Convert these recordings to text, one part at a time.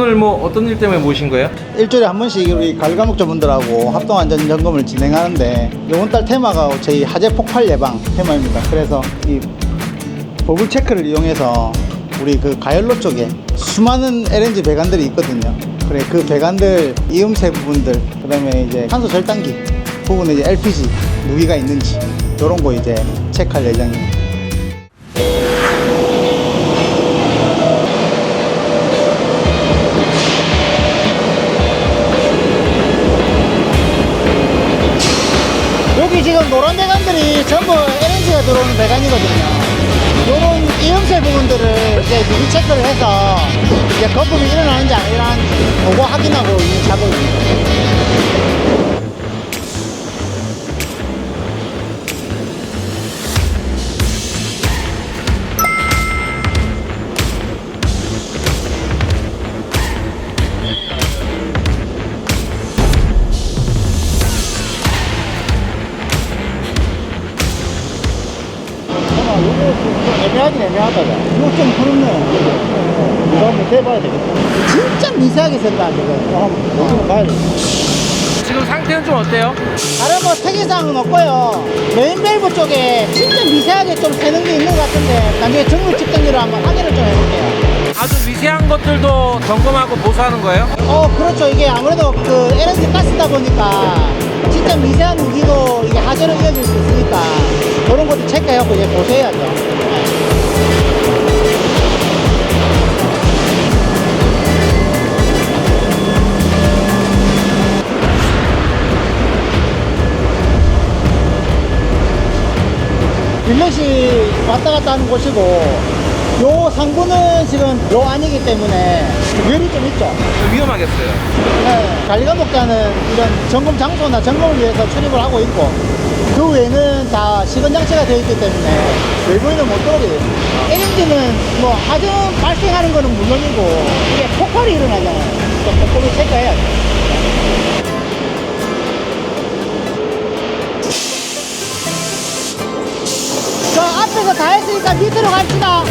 오늘 뭐 어떤 일 때문에 모신 거예요? 일주일에 한 번씩 우리 관리감독자분들하고 합동안전 점검을 진행하는데 이번 달 테마가 저희 화재 폭발 예방 테마입니다. 그래서 이 버블 체크를 이용해서 우리 그 가열로 쪽에 수많은 LNG 배관들이 있거든요. 그래 그 배관들 이음새 부분들 그다음에 이제 산소 절단기 부분에 이제 LPG 무기가 있는지 이런 거 이제 체크할 예정입니다. 여기 지금 노란 배관들이 전부 LNG가 들어오는 배관이거든요. 이런 이음새 부분들을 이제 누기 체크를 해서 이제 거품이 일어나는지 안 일어나는지 보고 확인하고 있는 작업입니다. 애매하다. 이거 좀 그렇네. 이거 한번 해봐야 되겠다. 진짜 미세하게 지금. 이거 한번 요즘 봐야 돼. 지금 상태는 좀 어때요? 다른 뭐 특이사항은 없고요. 메인 밸브 쪽에 진짜 미세하게 좀 새는 게 있는 것 같은데 나중에 정밀 측정기로 한번 확인을 좀 해볼게요. 아주 미세한 것들도 점검하고 보수하는 거예요? 어, 그렇죠. 이게 아무래도 그 LNG 가스다 보니까 진짜 미세한 무기도 이게 하재로 이어질 수 있으니까 그런 것도 체크해갖고 이제 보세야죠. 왔다 갔다 하는 곳이고 요 상부는 지금 요 안이기 때문에 위험이 좀 있죠. 좀 위험하겠어요. 네, 관리감독자는 이런 점검 장소나 점검을 위해서 출입을 하고 있고 그 외에는 다 시건 장치가 되어 있기 때문에 외부인은 못 들어오게 됩니다. LNG는 뭐 하중 발생하는 거는 물론이고 이게 폭발이 일어나잖아요. 또 폭발을 체크해야죠. 저 앞에서 다 했으니까 밑으로 갑시다.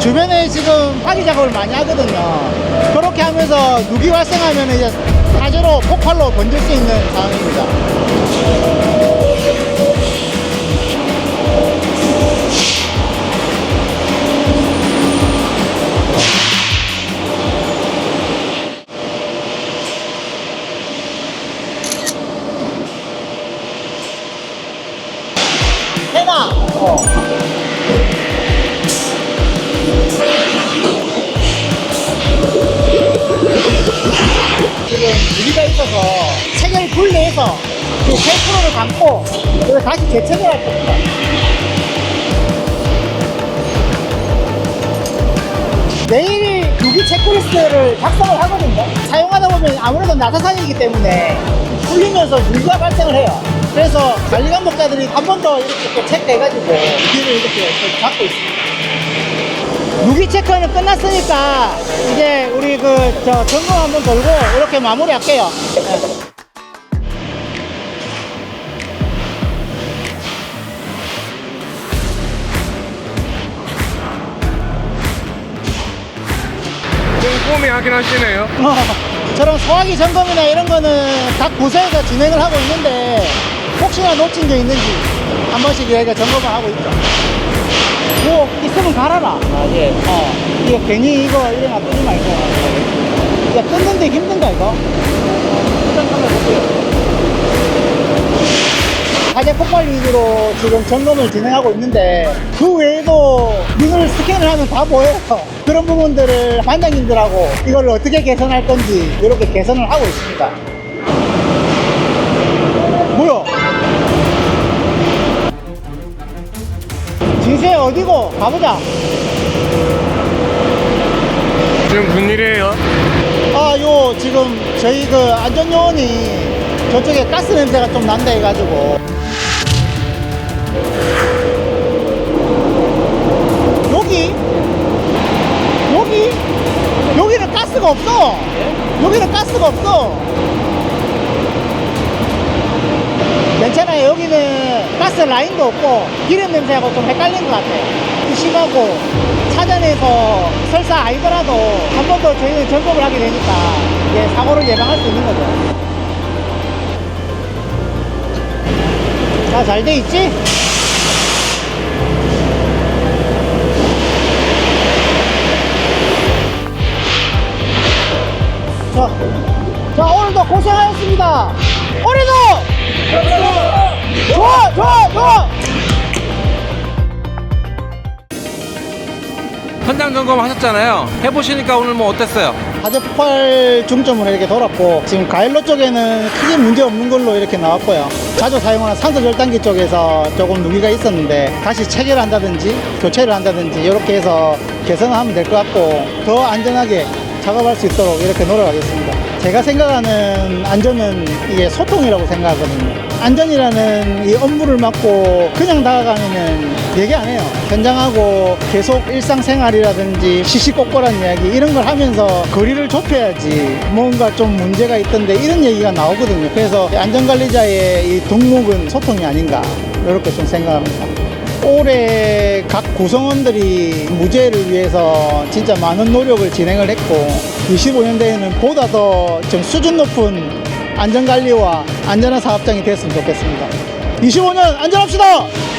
주변에 지금 파기 작업을 많이 하거든요. 그렇게 하면서 누기 발생하면 이제 사제로 폭발로 번질 수 있는 상황입니다. 지금 무기가 있어서 체계를 분리해서 그 8%를 감고 그걸 다시 재체결할 겁니다. 매일 무기 체크리스트를 작성을 하거든요. 사용하다 보면 아무래도 나사산이기 때문에 풀리면서 물가 발생을 해요. 그래서 관리 감독자들이 한 번 더 이렇게 또 체크해가지고 무기를 이렇게 또 잡고 있습니다. 무기 체크는 끝났으니까 이제 우리 그 저 점검 한번 돌고 이렇게 마무리할게요. 네. 꼼꼼히 확인하시네요. 어, 저런 소화기 점검이나 이런 거는 각 부서에서 진행을 하고 있는데 혹시나 놓친 게 있는지 한 번씩 저희가 점검을 하고 있죠. 뭐 있으면 갈아라. 아, 예. 어, 이거 괜히 이거 이래 놔두지 말고. 야, 끊는데 힘든가 이거? 일단 한번 볼게요. 화재 폭발 위주로 지금 점검을 진행하고 있는데 그 외에도 링을 스캔을 하면 다 보여요. 그런 부분들을 반장님들하고 이걸 어떻게 개선할 건지 이렇게 개선을 하고 있습니다. 진세 어디고? 가보자. 지금 무슨 일이에요? 아, 요 지금 저희 그 안전요원이 저쪽에 가스 냄새가 좀 난다 해가지고 여기 여기 여기는 가스가 없어. 여기는 가스가 없어. 괜찮아요. 여기는 가스 라인도 없고 기름 냄새하고 좀 헷갈린 것 같아요. 심하고 차전에서 설사 아니더라도 한 번 더 저희는 점검을 하게 되니까 이제 사고를 예방할 수 있는 거죠. 자, 잘 돼 있지? 자, 자 오늘도 고생하셨습니다. 오늘도 좋아, 좋아, 좋아. 현장 점검 하셨잖아요. 해보시니까 오늘 뭐 어땠어요? 화재 폭발 중점으로 이렇게 돌았고 지금 가일로 쪽에는 크게 문제 없는 걸로 이렇게 나왔고요. 자주 사용하는 산소 절단기 쪽에서 조금 누기가 있었는데 다시 체결한다든지 교체를 한다든지 이렇게 해서 개선하면 될 것 같고 더 안전하게 작업할 수 있도록 이렇게 노력하겠습니다. 제가 생각하는 안전은 이게 소통이라고 생각하거든요. 안전이라는 이 업무를 맡고 그냥 다가가면은 얘기 안 해요. 현장하고 계속 일상생활이라든지 시시콜콜한 이야기 이런 걸 하면서 거리를 좁혀야지 뭔가 좀 문제가 있던데 이런 얘기가 나오거든요. 그래서 안전관리자의 이 동목은 소통이 아닌가 이렇게 좀 생각합니다. 올해 각 구성원들이 무죄를 위해서 진짜 많은 노력을 진행을 했고 25년대에는 보다 더 좀 수준 높은 안전관리와 안전한 사업장이 됐으면 좋겠습니다. 25년 안전합시다!